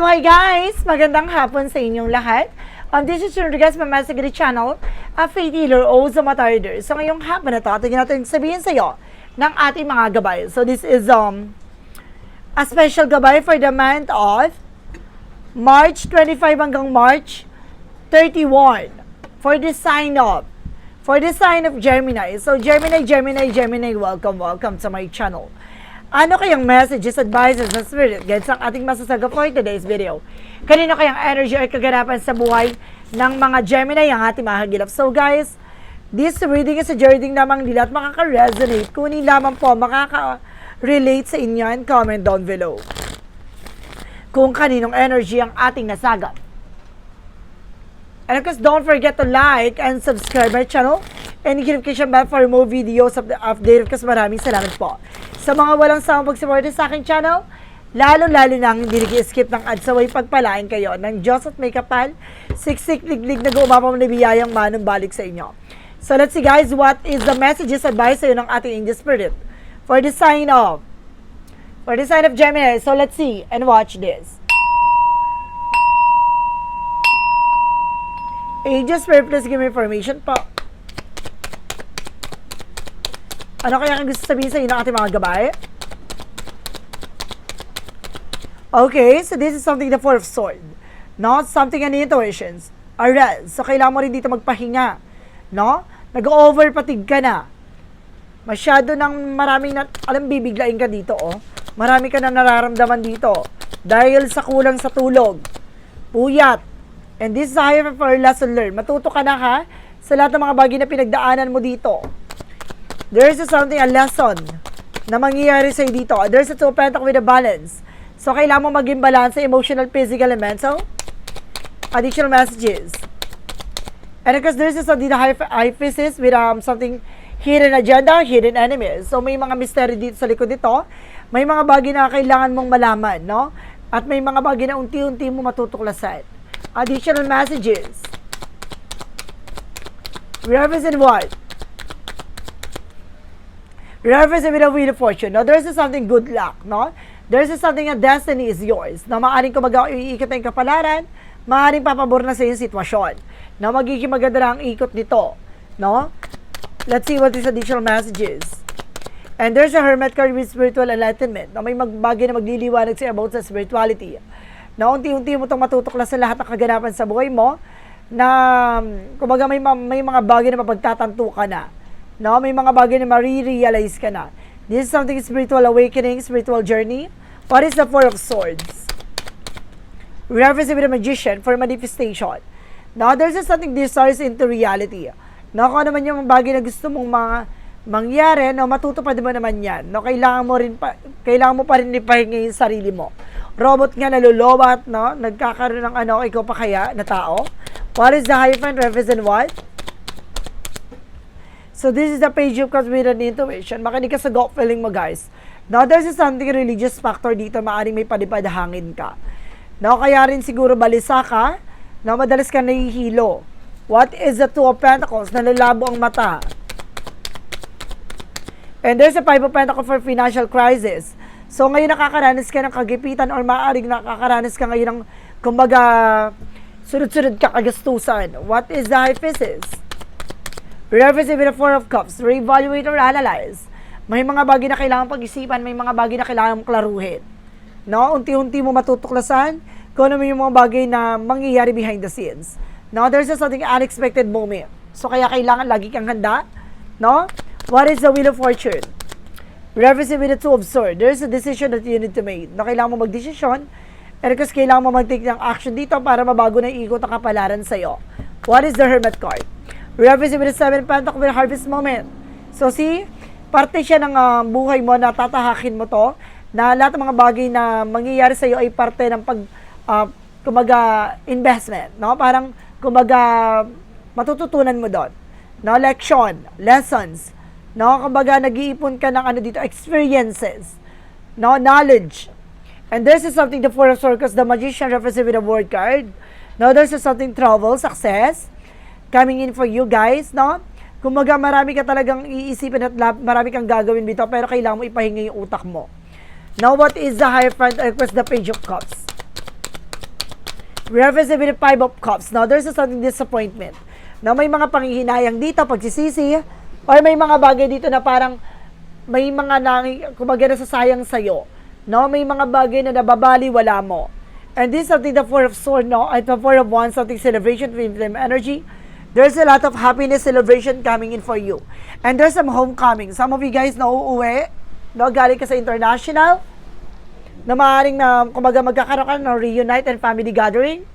Hello hi guys! Magandang hapon sa inyong lahat. Um, this is Rodriguez Mamasagiri Channel, a faith healer o sa matarder. So ngayong hapon na to, tingnan natin sabihin sa iyo ng ating mga gabay. So this is um a special gabay for the month of March 25 hanggang March 31 for the sign of for the sign of Gemini. So Gemini, Gemini, Gemini, welcome, welcome to my channel. Ano kayang messages, advices, and spirit guides ang ating masasaga for today's video? Kanino kayang energy or kaganapan sa buhay ng mga Gemini ang ating mahagilap? So guys, this reading is a reading lamang nila at makaka-resonate. Kunin lamang po, makaka-relate sa inyo and comment down below kung kaninong energy ang ating nasagap. And of course, don't forget to like and subscribe my channel and notification bell for more videos of the update. Of course, maraming salamat po. Sa mga walang sawang pag-support sa aking channel, lalo-lalo nang hindi nag-skip ng ads away pagpalain kayo ng Diyos at may kapal, siksik liglig na gumapaw na biyayang manong balik sa inyo. So let's see guys, what is the messages advice sa'yo ng ating angel spirit for the sign of for the sign of Gemini. So let's see and watch this. Angel Spirit, please give me information po. Ano kaya ang gusto sabihin sa inyo ng ating mga gabay? Okay, so this is something the Four of Swords. Not something an intuitions. Alright, so kailangan mo rin dito magpahinga. No? Nag-overpatig ka na. Masyado ng maraming, na, alam, bibiglain ka dito, oh. Marami ka na nararamdaman dito. Dahil sa kulang sa tulog. Puyat. And this is a higher for lesson learned. Matuto ka na ha sa lahat ng mga bagay na pinagdaanan mo dito. There is something, a lesson na mangyayari sa'yo dito. There's a two pentacle with a balance. So, kailangan mo maging balance sa emotional, physical, and mental. Additional messages. And of course, there's a something, the hyphesis with um, something hidden agenda, hidden enemies. So, may mga mystery dito sa likod nito. May mga bagay na kailangan mong malaman, no? At may mga bagay na unti-unti mo matutuklasan. Additional messages. Represent what? Represent with a wheel of fortune. No, there's something good luck, no? There's something a destiny is yours. Na maaaring kumaga iikot na yung kapalaran, maaaring papabor na sa yung sitwasyon. Na magiging maganda na ang ikot nito. No? Let's see what is additional messages. And there's a hermit card with spiritual enlightenment. Na may magbagay na magliliwanag sa about sa spirituality. Na unti-unti mo itong matutuklas sa lahat ng kaganapan sa buhay mo na kumbaga may, ma- may mga bagay na mapagtatanto ka na. No, may mga bagay na marirealize ka na. This is something spiritual awakening, spiritual journey. What is the Four of Swords? Reference with a magician for manifestation. Now, there's just something desires into reality. No, kung ano naman yung bagay na gusto mong mga mangyari, no, matutupad mo naman yan. No, kailangan mo rin pa, kailangan mo pa rin ipahinga yung sarili mo. Robot nga nalulowat, no, nagkakaroon ng ano, ikaw pa kaya na tao. What is the hyphen represent what? So this is the page of cups with an intuition. Makinig ka sa gut feeling mo, guys. Now, there's something religious factor dito. Maaring may palipad hangin ka. Now, kaya rin siguro balisa ka. Now, madalas ka nahihilo. What is the Two of Pentacles? Nalalabo ang mata. And there's a Five of Pentacles for financial crisis. So, ngayon nakakaranas ka ng kagipitan or maaaring nakakaranas ka ngayon ng, kumbaga, sunod-sunod ka kagastusan. What is the hyphesis? Reference with the Four of Cups, re-evaluate or analyze. May mga bagay na kailangan pag-isipan, may mga bagay na kailangan klaruhin. No? Unti-unti mo matutuklasan kung ano yung mga bagay na mangyayari behind the scenes. No? There's a something unexpected moment. So, kaya kailangan lagi kang handa. No? What is the Wheel of Fortune? Reference with the Two of Swords. There's a decision that you need to make. No? Kailangan mo mag-desisyon. And kasi kailangan mo mag-take ng action dito para mabago na ikot ang kapalaran sa'yo. What is the Hermit card? Represent with the seven a harvest moment. So see, parte siya ng ah, buhay mo na tatahakin mo to na lahat ng mga bagay na mangyayari sa iyo ay parte ng pag ah, kumbaga investment, no? Parang kumbaga matututunan mo doon. No, lection, lessons. No, kumbaga nag-iipon ka ng ano dito, experiences. No, knowledge. And this is something the Four of because the Magician represents with a word card. No, there's a something trouble, success, coming in for you guys, no? Kumbaga marami ka talagang iisipin at lab, marami kang gagawin dito, pero kailangan mo ipahinga yung utak mo. Now, what is the front request the Page of Cups? Reference with the Five of Cups. Now, there's a something disappointment. Na may mga panghihinayang dito, pagsisisi, or may mga bagay dito na parang may mga nang, kumbaga nasasayang sa'yo. No? May mga bagay na nababali, wala mo. And this is something the Four of Swords, no? At the Four of Wands, something celebration, twin flame energy. There's a lot of happiness celebration coming in for you. And there's some homecoming. Some of you guys na uuwi, no? Galing ka sa international, na maaaring na, kumbaga magkakaroon ka ng reunite and family gathering.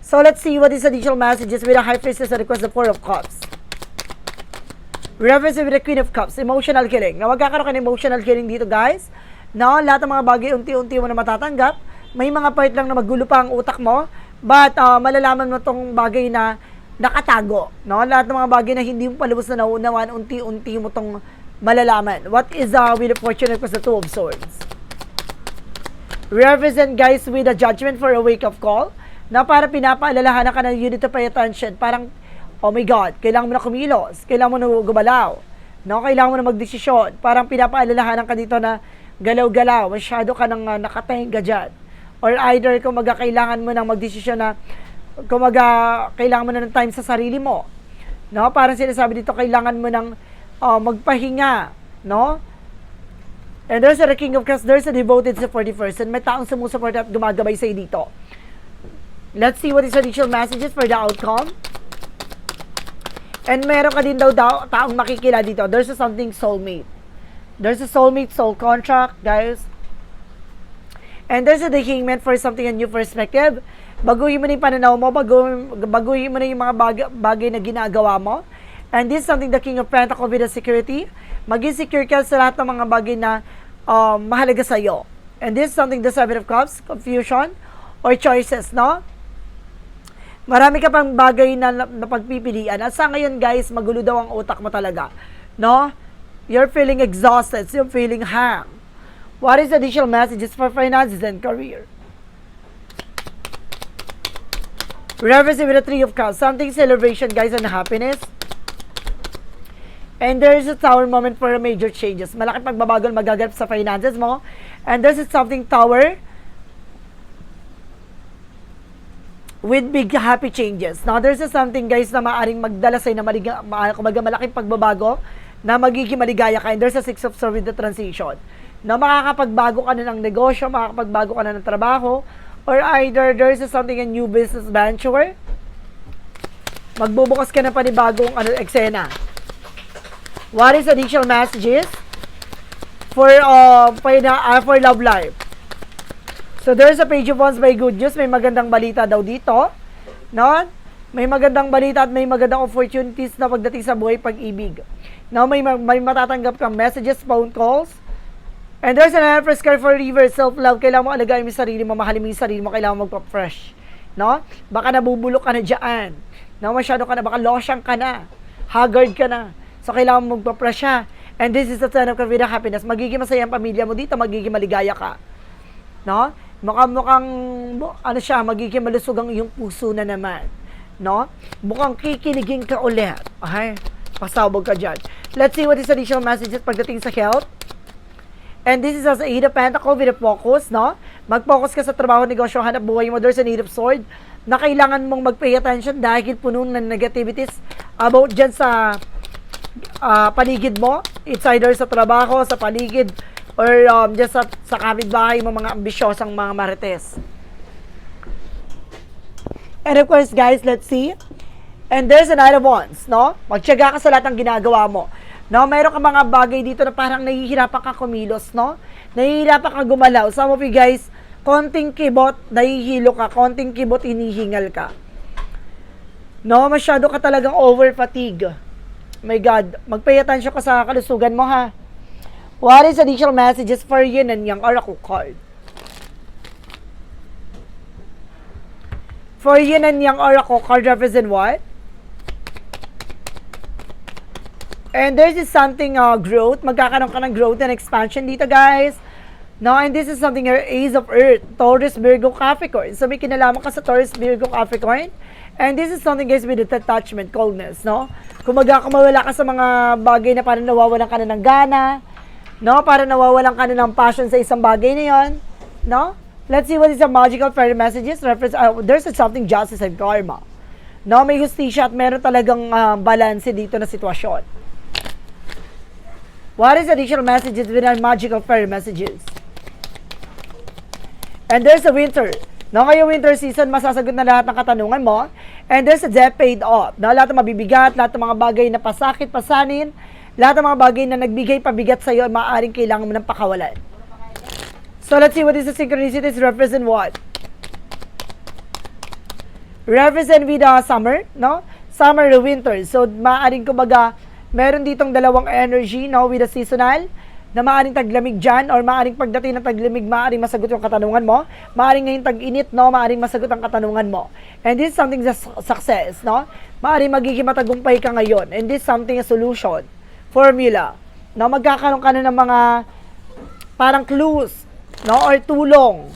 So let's see what is additional messages with the High Priestess and request the Four of Cups. Reference with the Queen of Cups, emotional killing. Na magkakaroon ka ng emotional killing dito, guys. No, lahat ng mga bagay unti-unti mo na matatanggap. May mga part lang na magulo pa ang utak mo, but uh, malalaman mo tong bagay na nakatago. No, lahat ng mga bagay na hindi mo palubos na nauunawaan, unti-unti mo tong malalaman. What is the Wheel of Fortune request the Two of Swords? represent guys with a judgment for a wake-up call na para pinapaalalahanan ka na you need to pay attention. Parang, oh my God, kailangan mo na kumilos, kailangan mo na gumalaw, no? kailangan mo na magdesisyon. Parang pinapaalalahanan ka dito na galaw-galaw, masyado ka nang uh, nakatenga dyan. Or either kung maga kailangan mo nang magdesisyon na kung maga kailangan mo na ng time sa sarili mo. No? Parang sinasabi dito, kailangan mo nang uh, magpahinga. No? And there's a King of Cups, there's a devoted supportive person. May taong sumusuporta at gumagabay sa'yo dito. Let's see what is additional messages for the outcome. And meron ka din daw, daw taong makikila dito. There's a something soulmate. There's a soulmate soul contract, guys. And there's a meant for something a new perspective. Baguhin mo na yung pananaw mo, baguhin, baguhin mo na yung mga bagay, bagay na ginagawa mo. And this is something the King of Pentacles with the security. Maging secure ka sa lahat ng mga bagay na um, mahalaga sa iyo. And this is something the Seven of Cups, confusion or choices, no? Marami ka pang bagay na, na pagpipilian. At sa ngayon, guys, magulo daw ang utak mo talaga. No? You're feeling exhausted. You're feeling hang. What is additional messages for finances and career? Reference with the Three of Cups. Something celebration, guys, and happiness. And there is a tower moment for major changes. Malaking pagbabago magaganap sa finances mo. And this is something tower with big happy changes. Now, there's a something guys na maaring magdala sa'yo na maliga, malaking pagbabago na magiging maligaya ka. And there's a six of swords with the transition. Na makakapagbago ka na ng negosyo, makakapagbago ka na ng trabaho, or either there's something a new business venture, magbubukas ka na panibagong ano, eksena. What is additional messages for uh, uh, for love life? So there's a page of wands by good news. May magandang balita daw dito. No? May magandang balita at may magandang opportunities na pagdating sa buhay pag-ibig. Now, may, may matatanggap kang messages, phone calls. And there's an Empress card for river, self-love. Kailangan mo alagayin mo yung sarili mo, mahalin mo yung sarili mo, kailangan mo magpa-fresh. No? Baka nabubulok ka na dyan. No? Masyado ka na, baka losyang ka na. Haggard ka na. So, kailangan mo magpa-fresh siya. And this is the sign of Kavira happiness. Magiging masaya ang pamilya mo dito, magiging maligaya ka. No? Mukhang, mukhang, ano siya, magiging malusog ang iyong puso na naman. No? Mukhang kikinigin ka ulit. Okay? Pasabog ka dyan. Let's see what is additional messages pagdating sa health. And this is as a Eight of Pentacles with a focus, no? Mag-focus ka sa trabaho, negosyo, hanap buhay mo. There's an Eight of Sword na kailangan mong mag-pay attention dahil puno ng negativities about dyan sa uh, paligid mo. It's either sa trabaho, sa paligid, or um, just sa, sa kapitbahay mo mga ambisyosang mga marites. And of course, guys, let's see. And there's an Knight of Wands, no? Magtyaga ka sa lahat ng ginagawa mo. No, mayroon ka mga bagay dito na parang nahihirapan ka kumilos, no? Nahihirapan ka gumalaw. Some of you guys, konting kibot, nahihilo ka. Konting kibot, hinihingal ka. No, masyado ka talagang over fatigue. My God, magpay attention ka sa kalusugan mo ha. What is additional messages for yin and yang oracle card? For yin and yang oracle card represent what? And there's is something uh, growth. Magkakaroon ka ng growth and expansion dito, guys. No, and this is something your Ace of Earth, Taurus, Virgo, Capricorn. So may kinalaman ka sa Taurus, Virgo, Capricorn. And this is something, guys, with the detachment, coldness, no? Kung maga, kung mawala ka sa mga bagay na parang nawawalan ka na ng gana, no? Para nawawalan ka na ng passion sa isang bagay na yon, no? Let's see what is the magical fairy messages. Reference, uh, there's something justice and karma. No, may justisya at meron talagang uh, balance dito na sitwasyon. What is additional messages with our magical fairy messages? And there's a winter. No, ngayong winter season, masasagot na lahat ng katanungan mo. And there's a debt paid off. No, lahat ng mabibigat, lahat ng mga bagay na pasakit, pasanin, lahat ng mga bagay na nagbigay pabigat sa iyo, maaaring kailangan mo ng pakawalan. So let's see what is the synchronicities represent what? Represent with the summer, no? Summer to winter. So maaaring kumbaga, meron ditong dalawang energy, no? With the seasonal, na maaaring taglamig dyan or maaaring pagdating ng taglamig, maaaring masagot yung katanungan mo. Maaaring ngayon tag-init, no? Maaaring masagot ang katanungan mo. And this is something that's success, no? Maaaring magiging matagumpay ka ngayon. And this is something a solution, formula. No? Magkakaroon ka na ng mga parang clues, no? Or tulong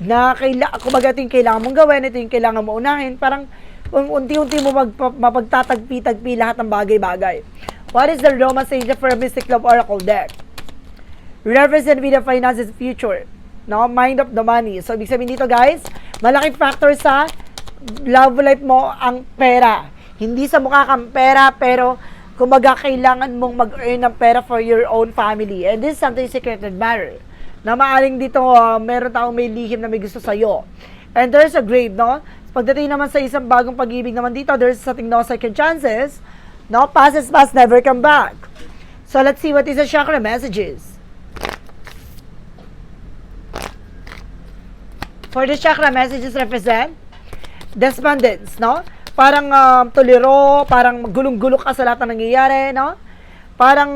na kaila, kumbaga ito kailangan mong gawin, ito yung kailangan mo unahin, parang unti-unti mo magpa- mapagtatagpi-tagpi lahat ng bagay-bagay. What is the Roman Angel for a Mystic Love Oracle deck? Represent with the finances future. No? Mind of the money. So, ibig sabihin dito guys, malaking factor sa love life mo ang pera. Hindi sa mukha kang pera, pero kumbaga kailangan mong mag-earn ng pera for your own family. And this is something secret admirer. Na maaring dito, uh, meron taong may lihim na may gusto sa'yo. And there's a grave, no? Pagdating naman sa isang bagong pag-ibig naman dito, there's something no second chances. No? Past is past, never come back. So let's see what is the chakra messages. For the chakra messages represent despondence, no? Parang um, tuliro, parang gulong-gulo ka sa lahat ng nangyayari, no? Parang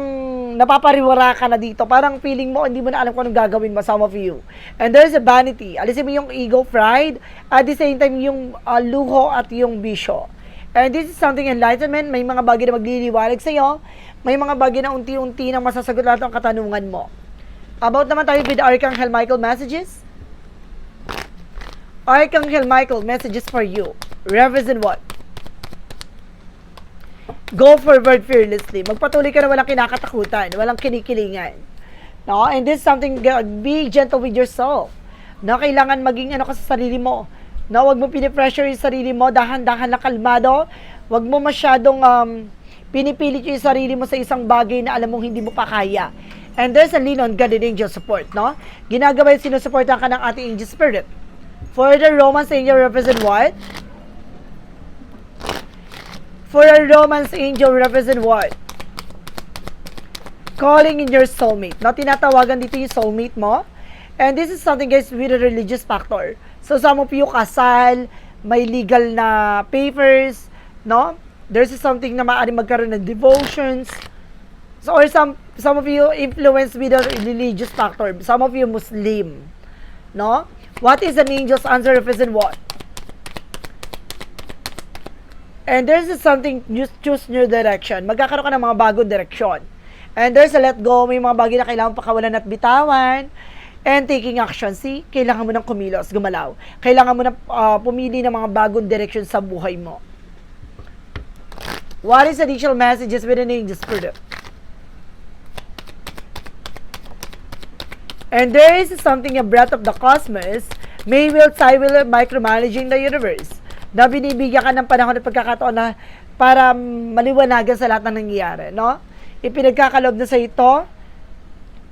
napapariwara ka na dito. Parang feeling mo, hindi mo na alam kung anong gagawin mo, some of you. And there's a vanity. Alisin mo yung ego, pride, at the same time, yung uh, luho at yung bisyo. And this is something enlightenment. May mga bagay na magliliwanag sa iyo. May mga bagay na unti-unti nang masasagot lahat ng katanungan mo. About naman tayo with Archangel Michael messages. Archangel Michael messages for you. Represent what? Go forward fearlessly. Magpatuloy ka na walang kinakatakutan, walang kinikilingan. No? And this is something, be gentle with yourself. No? Kailangan maging ano ka sa sarili mo. No, wag mo pinipressure yung sarili mo, dahan-dahan lang kalmado. Wag mo masyadong um, pinipilit yung sarili mo sa isang bagay na alam mong hindi mo pa kaya. And there's a lean on God and angel support, no? Ginagawa yung sinusuportan ka ng ating angel spirit. For the Romance angel represent what? For a Romance angel represent what? Calling in your soulmate. No, tinatawagan dito yung soulmate mo. And this is something guys with a religious factor. So some of you kasal, may legal na papers, no? There's something na maaari magkaroon ng devotions. So or some some of you influenced with a religious factor. Some of you Muslim, no? What is an angel's answer represent what? And there's something, you choose new direction. Magkakaroon ka ng mga bagong direksyon. And there's a let go, may mga bagay na kailangan pakawalan at bitawan. And taking action, see, kailangan mo ng kumilos, gumalaw. Kailangan mo na uh, pumili ng mga bagong direction sa buhay mo. What is additional messages with an angel spirit? And there is something, a breath of the cosmos, may will, I will, micromanaging the universe. Na binibigyan ka ng panahon at pagkakataon na para maliwanagan sa lahat ng nangyayari, no? Ipinagkakalob na sa ito,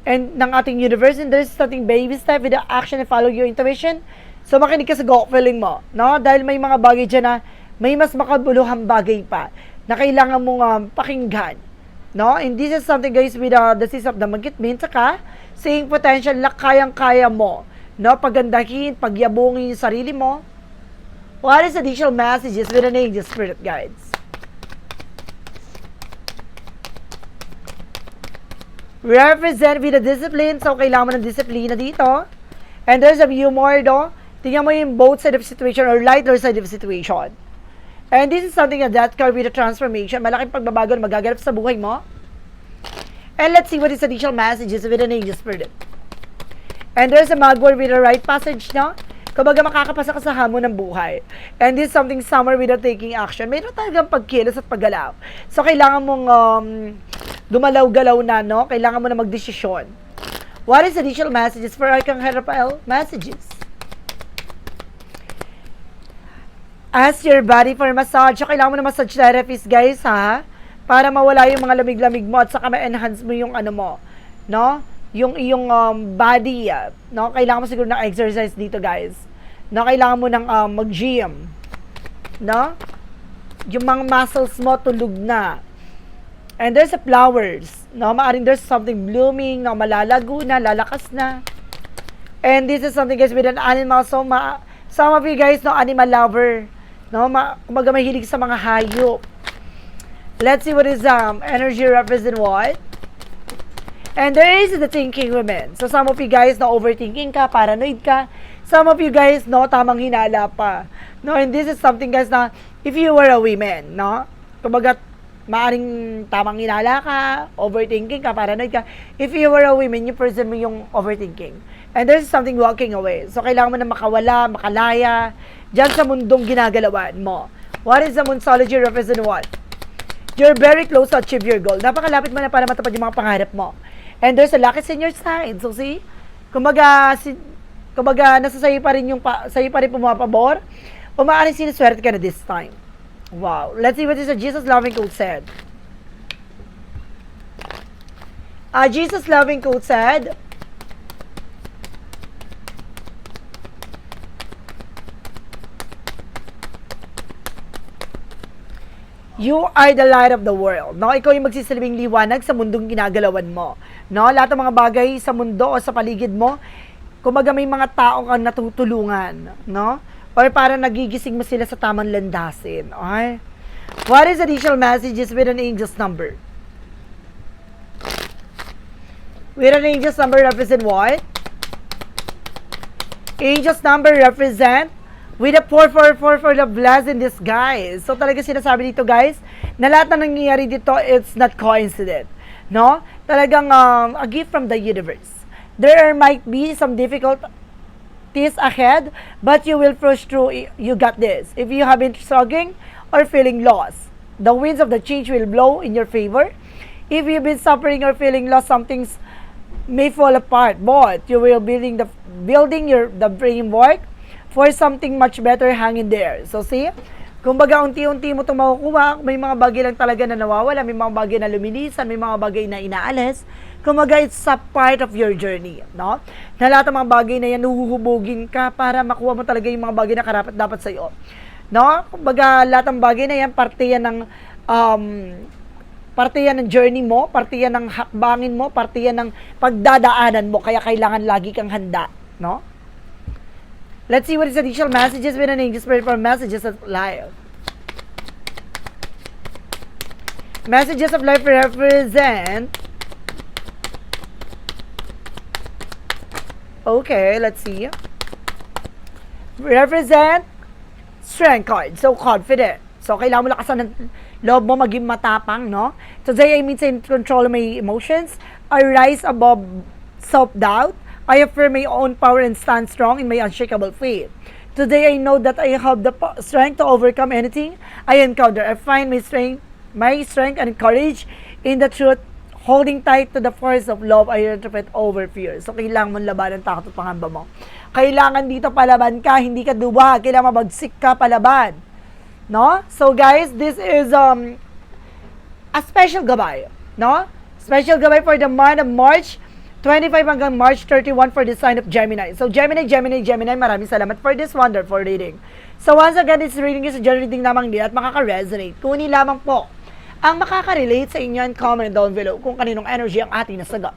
and ng ating universe and there's something baby step with the action and follow your intuition. So makinig ka sa gut feeling mo, no? Dahil may mga bagay dyan na may mas makabuluhang bagay pa na kailangan mong um, pakinggan. No? And this is something guys with uh, the sense of the magitmin saka seeing potential na kayang-kaya mo. No? Pagandahin, pagyabungin yung sarili mo. What is additional messages with an angel spirit guides? represent with a discipline. So, kailangan mo ng disiplina dito. And there's a humor do. Tingnan mo yung both side of situation or lighter side of situation. And this is something that card with a transformation. Malaking pagbabago na magaganap sa buhay mo. And let's see what is additional messages with an angel spirit. And there's a magwar with a right passage, no? Kumbaga makakapasa ka sa hamon ng buhay. And this is something summer without taking action. Mayroon talagang pagkilos at paggalaw. So, kailangan mong um, gumalaw-galaw na, no? Kailangan mo na magdesisyon. What is additional messages for Archangel Raphael? Messages. Ask your body for massage. So, kailangan mo na massage therapist, guys, ha? Para mawala yung mga lamig-lamig mo at saka ma-enhance mo yung ano mo, no? Yung iyong um, body, ah, no? Kailangan mo siguro ng exercise dito, guys. No? Kailangan mo ng um, mag-gym, no? Yung mga muscles mo tulog na. And there's a flowers, no? Maaring there's something blooming, no? Malalago na, lalakas na. And this is something guys with an animal. So, ma some of you guys, no, animal lover. No, ma kumbaga mahilig sa mga hayop. Let's see what is um energy represent what. And there is the thinking women. So some of you guys, no, overthinking ka, paranoid ka. Some of you guys, no, tamang hinala pa. No, and this is something guys na if you were a woman, no, kumbaga maaring tamang hinala ka, overthinking ka, paranoid ka. If you were a woman, yung person mo yung overthinking. And there's something walking away. So, kailangan mo na makawala, makalaya, dyan sa mundong ginagalawan mo. What is the Monsology represent what? You're very close to achieve your goal. Napakalapit mo na para matupad yung mga pangarap mo. And there's a lucky in your side. So, see? Kumbaga, si, kumbaga, nasa sa'yo pa rin yung, pa, sa'yo pa rin pumapabor. O maaaring sinuswerte ka na this time. Wow. Let's see what is a Jesus loving code said. Uh, Jesus loving code said, You are the light of the world. No, ikaw yung magsisilbing liwanag sa mundong ginagalawan mo. No, lahat ng mga bagay sa mundo o sa paligid mo, kumaga may mga tao kang natutulungan, no? Or para nagigising mo sila sa tamang landasin. Okay? What is additional messages with an angel's number? With an angel's number represent what? Angel's number represent with a 444 for the blessing this guys. So talaga sinasabi dito guys, na lahat na nangyayari dito, it's not coincident. No? Talagang um, a gift from the universe. There might be some difficulties ahead, but you will push through. You got this. If you have been struggling or feeling lost, the winds of the change will blow in your favor. If you've been suffering or feeling lost, some things may fall apart, but you will building the building your the framework for something much better hanging there. So see, kumbaga unti-unti mo itong makukuha, may mga bagay lang talaga na nawawala, may mga bagay na lumilisan, may mga bagay na inaalis. Kumbaga it's a part of your journey, no? Na lahat ng mga bagay na yan, huhubugin ka para makuha mo talaga yung mga bagay na karapat dapat sa iyo. No? Kumbaga lahat ng bagay na yan, parte yan ng um, parte yan ng journey mo, parte yan ng hakbangin mo, parte yan ng pagdadaanan mo, kaya kailangan lagi kang handa, no? Let's see what is additional messages with an angel spirit for messages of life. Messages of life represent. Okay, let's see. Represent strength card. So, confident. So, kailangan mo lakasan ng loob mo maging matapang, no? Today, I mean to control my emotions. I rise above self-doubt. I affirm my own power and stand strong in my unshakable faith. Today I know that I have the strength to overcome anything I encounter. I find my strength, my strength and courage in the truth, holding tight to the force of love I interpret over fear. So kailangan mong labanan takot at pangamba mo. Kailangan dito palaban ka, hindi ka duwa. Kailangan mabagsik ka palaban. No? So guys, this is um a special gabay. No? Special gabay for the month of March 25 hanggang March 31 for the sign of Gemini. So, Gemini, Gemini, Gemini, maraming salamat for this wonderful reading. So, once again, this reading is reading lamang din at makaka-resonate. Kunin lamang po ang makaka-relate sa inyo and comment down below kung kaninong energy ang ating nasagot.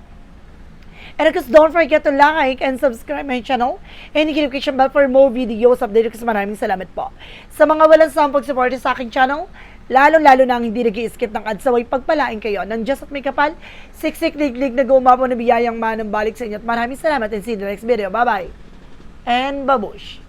And of course, don't forget to like and subscribe my channel and hit notification bell for more videos update ko maraming salamat po. Sa mga walang sampag support sa aking channel, Lalo-lalo na ang hindi nag skip ng ads saway pagpalain kayo ng Just at May Kapal, siksik liglig na gumapo na biyayang manang balik sa inyo at maraming salamat and see you in the next video. Bye-bye! And babush!